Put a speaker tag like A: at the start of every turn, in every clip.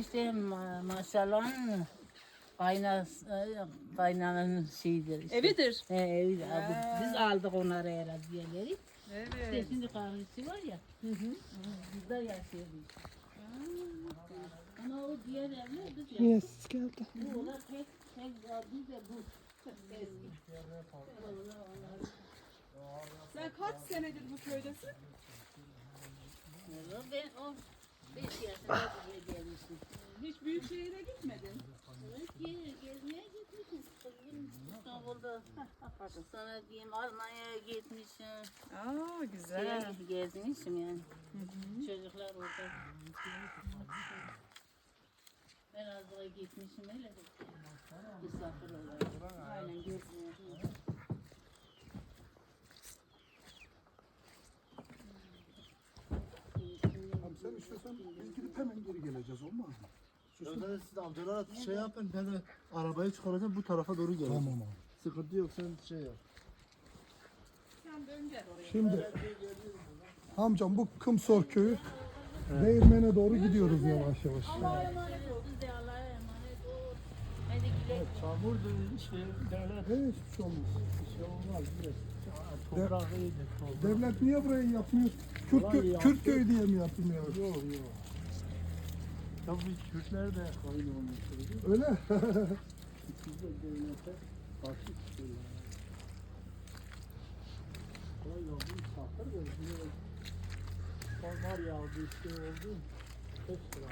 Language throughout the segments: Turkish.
A: işte ma- maşallahın kaynas, e, kaynananın şeyidir işte.
B: Evidir.
A: He, evi.
B: Ha.
A: Biz aldık onları herhalde diyeleri. İşte
B: Evet.
A: şimdi kahvesi var ya.
B: Hı hı.
A: Biz de yaşıyoruz. Ama o diğer evler biz ya.
C: Yes geldi.
A: Bu ola tek tek biz de bu.
B: Sen kaç senedir bu köydesin?
A: Ben o beş yaşında buraya gelmiştim.
B: Hiç büyük şehire gitmedin.
A: Evet, ge- gezmeye gitmişim. Kızım İstanbul'da. Sonra diyeyim Almanya'ya gitmişim.
B: Aa güzel.
A: Şey, gezmişim yani. Çocuklar orada. Ben az daha gitmişim öyle de. Misafir olarak. Aynen gezmeye.
C: Abi sen istiyorsan biz gidip hemen geri geleceğiz olmaz mı?
D: Önden siz amcalara şey yapın ben de arabayı çıkaracağım bu tarafa doğru gelin.
C: Tamam abi.
D: Sıkıntı yok sen şey yap.
B: Sen dön gel oraya.
C: Şimdi amcam bu Kımsor köyü Değirmen'e doğru gidiyoruz yavaş yavaş.
A: Allah'a emanet ol. Biz de Allah'a emanet ol. Hadi güle
E: Çamur da işte devlet
C: Evet hiçbir şey olmaz.
E: bir şey olmaz biraz. Toprak iyidir.
C: Devlet niye burayı yapmıyor? Kürt,
E: Ulan
C: kö-
E: ya.
C: Kürt köyü diye mi yapmıyor?
E: Yok yok. Tabii Kürtler de kayın olmuştur.
C: Öyle.
E: Biz de devlete karşı çıkıyorlar. Kolay oldu, sakır da Kar yağdı, işte oldu. Hep sıra.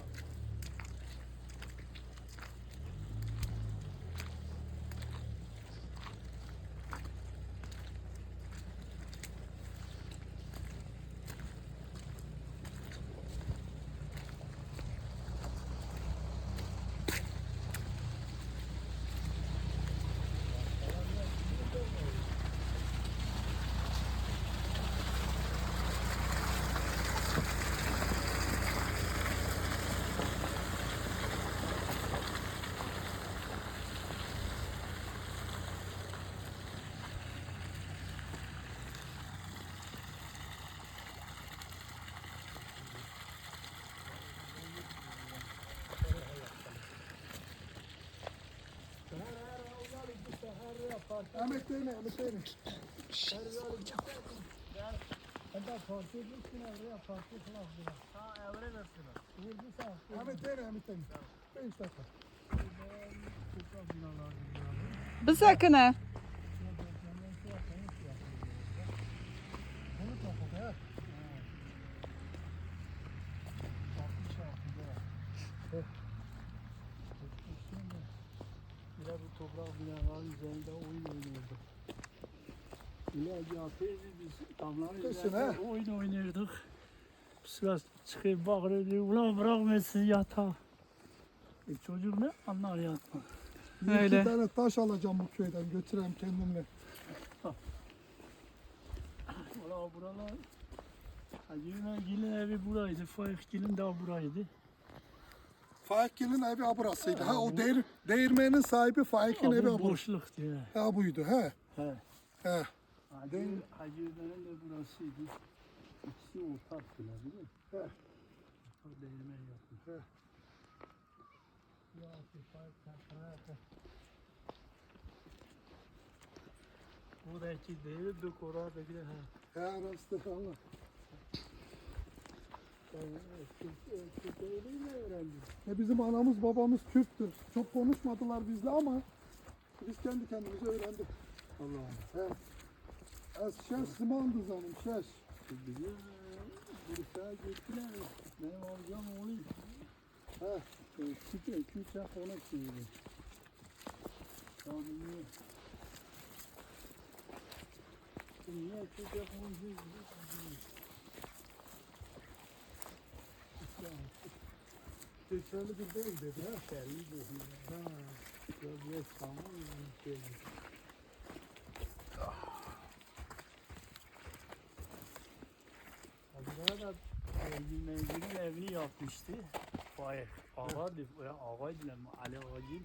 C: Değil mi?
E: Hatta parti etmişsin oraya parti falan filan. Ha evre versin. Vurdu sağ.
C: Değil mi? Beş dakika.
E: Toprak binalar gibi. Toprak binaların üzerinde oyun oynuyorduk. Atıydı biz damların
C: Kızsın
E: üzerinde
C: ha?
E: oyun oynuyorduk. Sıra çıkıp bağırıyordu. Ulan bırakma sizi yatağa. E çocuk ne anlar yatma.
C: Bir
B: Öyle.
C: iki tane taş alacağım bu köyden götüreyim kendimle.
E: Valla buralar Hacı Gil'in evi buraydı. Faik Gil'in de buraydı.
C: Faik'in evi burasıydı. Ha o değir, değirmenin sahibi Faik'in evi burası.
E: boşluk diye.
C: Ha buydu he.
E: He.
C: He.
E: Hacı, Hacı Ömer'in de burasıydı. İkisi ortaktılar değil mi?
C: He.
E: Ortak değirmen yapmış.
C: He.
E: Ya. Buradaki değil, dök oradaki de ha.
C: He arası Allah. E bizim anamız babamız Türktür. Çok konuşmadılar bizle ama biz kendi kendimize öğrendik.
E: Allah
C: He. Ez şeş zamandı zanım şeş.
E: Bizim Bursa'ya gittiler. Benim amcam oğlu.
C: He.
E: Küçük, küçük ona çevirdi. Tabii niye? Küçük onu çevirdi?
C: Geçerli bir değil dedi ha.
E: Şerli bu. Ha. Ya bir tamam? Şey. Abi da Mevlid'in evini yapmıştı. Vay, ağaydı, ya ağaydı lan, Ali Ağacı.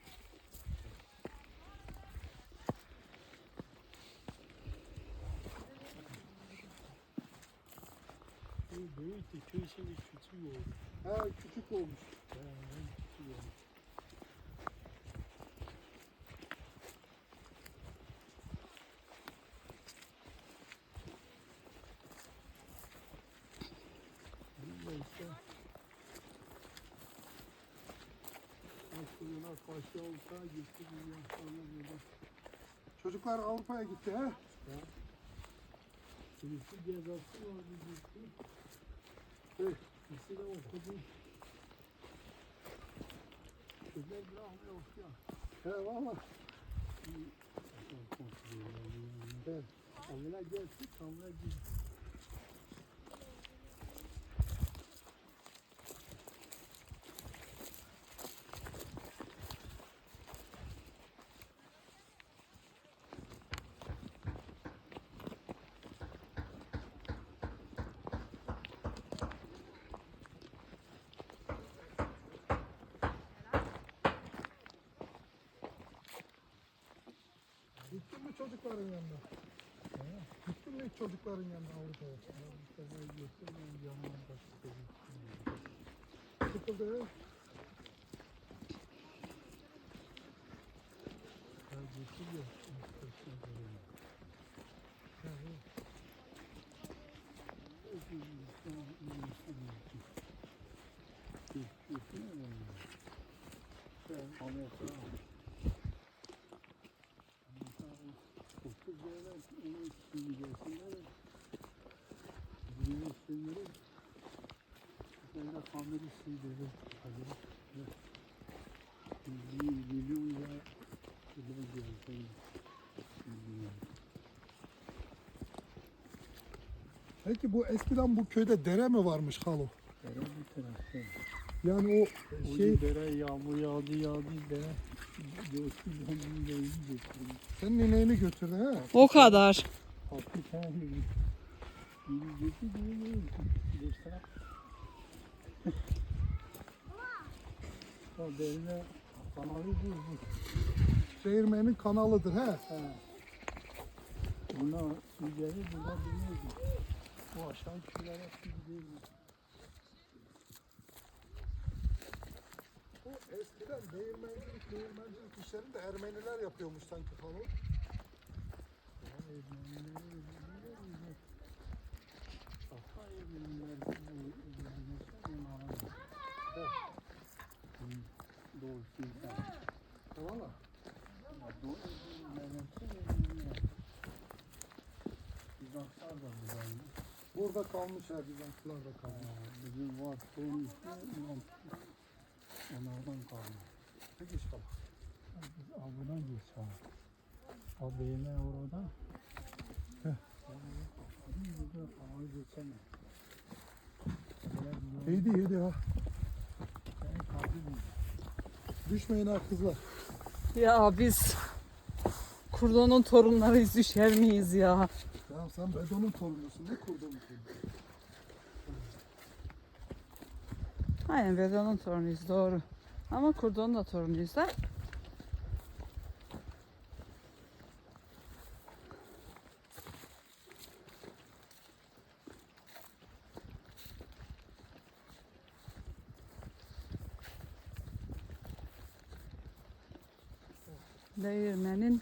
E: Bu büyüktü, köşeli küçük oldu.
C: Ha küçük olmuş.
E: Ha, küçük olmuş. Aslında paşa.
C: Çocuklar Avrupa'ya gitti ha? ha?
E: Birisi cezası vardı gitti. Evet. İkisi de okudu. Kızlar bırakmıyor ya.
C: He valla.
E: Evet. Kamera gelsin, kamera gelsin.
C: Çocukların yanına? Gittin mi hiç çocukların yanına Avrupa'ya? Sıkıldı he?
E: Milyon lira
C: Peki bu eskiden bu köyde dere mi varmış Halo?
E: bir tarafta.
C: Yani o
E: O
C: şey
E: dere yağmur yağdı yağdı dere. Döndü döndü götürdü.
C: he?
B: O kadar.
E: Altı tane derine kanalı bu bu.
C: Değirmenin kanalıdır he.
E: Buna ileri buna binirdi. Bu aşağı köyler hep gidiyor.
C: Bu eskiden değirmencilik, değirmencilik işlerini de Ermeniler yapıyormuş sanki Halo. Burada kalmış ha Bizanslılar da kalmış.
E: Bizim var işte onlardan kalma.
C: Peki işte.
E: Biz avına geç ha. O değme orada.
C: Heh.
E: Bizim burada hava geçemez.
C: Yedi yedi ha. Düşmeyin ha kızlar.
B: Ya biz Kurdon'un torunlarıyız düşer miyiz ya?
C: Ya sen Bedo'nun torunusun. Ne kurdun torunusun?
B: Aynen Veda'nın torunuyuz doğru. Ama Kurdon'un da torunuyuz da. Değirmenin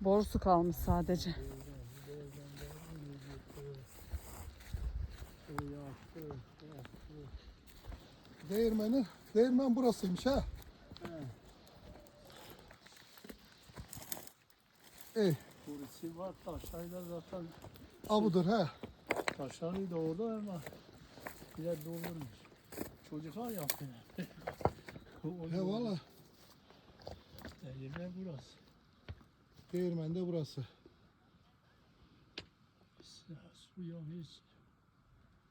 B: borusu kalmış sadece.
C: Değirmeni. Değirmen burasıymış ha. Ey,
E: Kurisi var taşlarıyla zaten
C: a budur ha.
E: taşları da orada ama bile dolurmuş. Çocuklar yaptılar. O-
C: He valla.
E: Değirmen burası.
C: Değirmen de burası.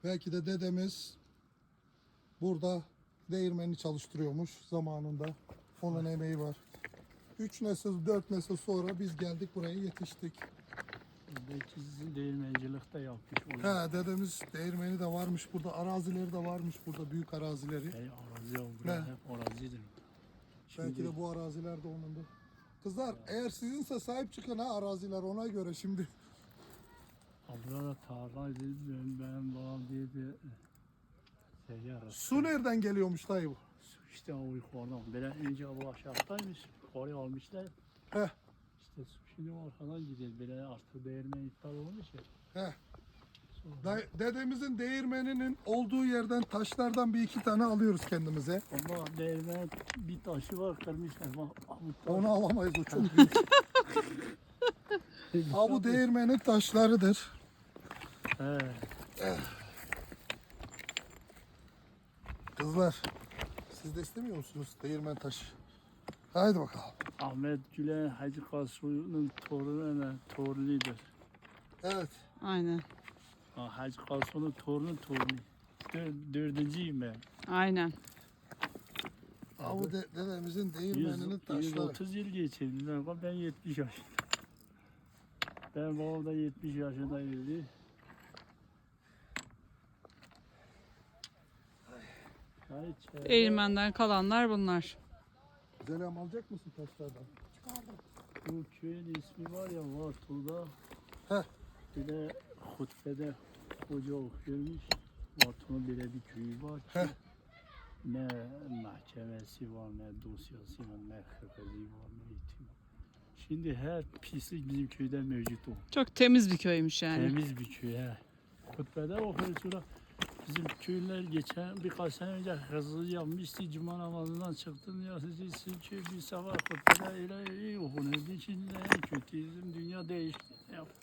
C: Belki de dedemiz burada değirmeni çalıştırıyormuş zamanında. Onun emeği var. Üç nesil, dört nesil sonra biz geldik buraya yetiştik.
E: Belki sizin değirmencilikte yapmış. onu.
C: He dedemiz değirmeni de varmış burada, arazileri de varmış burada, büyük arazileri.
E: Hey arazi o bura
C: Ne?
E: hep arazidir.
C: Belki de bu araziler de onundur. Kızlar eğer sizinse sahip çıkın ha araziler ona göre şimdi.
E: Abla da tarlaydı ben, ben babam diye bir şey.
C: Su nereden geliyormuş dayı bu?
E: Su işte o yukarıdan. Böyle önce bu aşağıdaymış. Yukarı almışlar.
C: Heh.
E: İşte su şimdi arkadan gidiyor. Böyle artık değirmen iptal olmuş ya.
C: Heh. Dedemizin değirmeninin olduğu yerden taşlardan bir iki tane alıyoruz kendimize.
E: Ama değirmen bir taşı var kırmışlar. Bak,
C: Onu alamayız o çok büyük. Ha bu değirmenin taşlarıdır.
E: He.
C: Kızlar siz de istemiyor musunuz değirmen taşı? Haydi bakalım.
E: Ahmet Gülen Hacı Kasu'nun torunu ne? Torunudur.
C: Evet.
B: Aynen.
E: Ha, Hacı Kasu'nun torunu torunu. Dör, dördüncüyüm ben.
B: Aynen.
C: Ha bu de- dedemizin
E: 100,
C: değirmeninin taşları.
E: 130 yıl geçirdi. Ben- Ben 70 yaşında. Ben babam da 70 yaşındaydı. Ay, çevre-
B: Değirmenden kalanlar bunlar.
C: Zelem alacak mısın taşlardan?
E: Bu köyün ismi var ya Vartu'da.
C: Heh.
E: Bir de hutbede hoca okuyormuş. Vartu'nun böyle bir köyü var ki.
C: Heh.
E: Ne mahkemesi var, ne dosyası var, ne hıfızı var, ne eğitim var. Şimdi her pislik bizim köyde mevcut o.
B: Çok temiz bir köymüş yani.
E: Temiz bir köy he. Hutbede okuyor sonra bizim köyler geçen birkaç sene önce hızlı yapmıştı. Cuma namazından çıktım ya sizi sizin köy bir sabah hutbede öyle iyi okunuyordu. Şimdi en kötü bizim dünya değişti. Ne yap-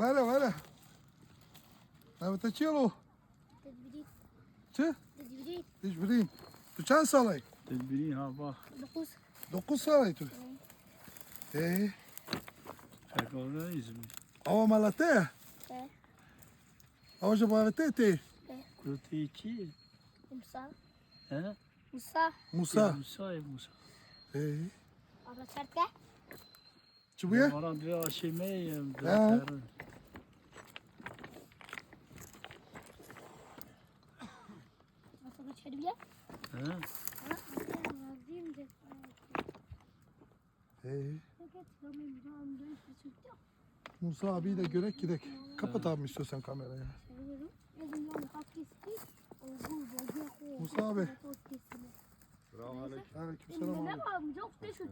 C: Vale, vale. Nawet het cielo.
F: تدبيريت
C: Çı?
F: تدبيريت
C: Hiç bileyim. Tu çan salay?
E: Tedbiri ha bak.
F: نقوص
C: Dokuz salay tu. Ee,
E: Pekala izmi.
C: ava malate.
F: ايه
C: Ava jabavete te.
E: Kurti iki.
F: ومصا
E: He?
F: مصا
C: Musa.
E: Musa. Musa.
C: Ee,
F: أبا شركة
C: çubuya?
E: Bana bir aşemeyim.
C: Hadi
F: bir gel.
E: Ha.
C: Hey. Musa abiyi de görek gidek. Kapat abi istiyorsan kamerayı. Musa abi. Bravo aleyküm.
F: Aleyküm selam abi.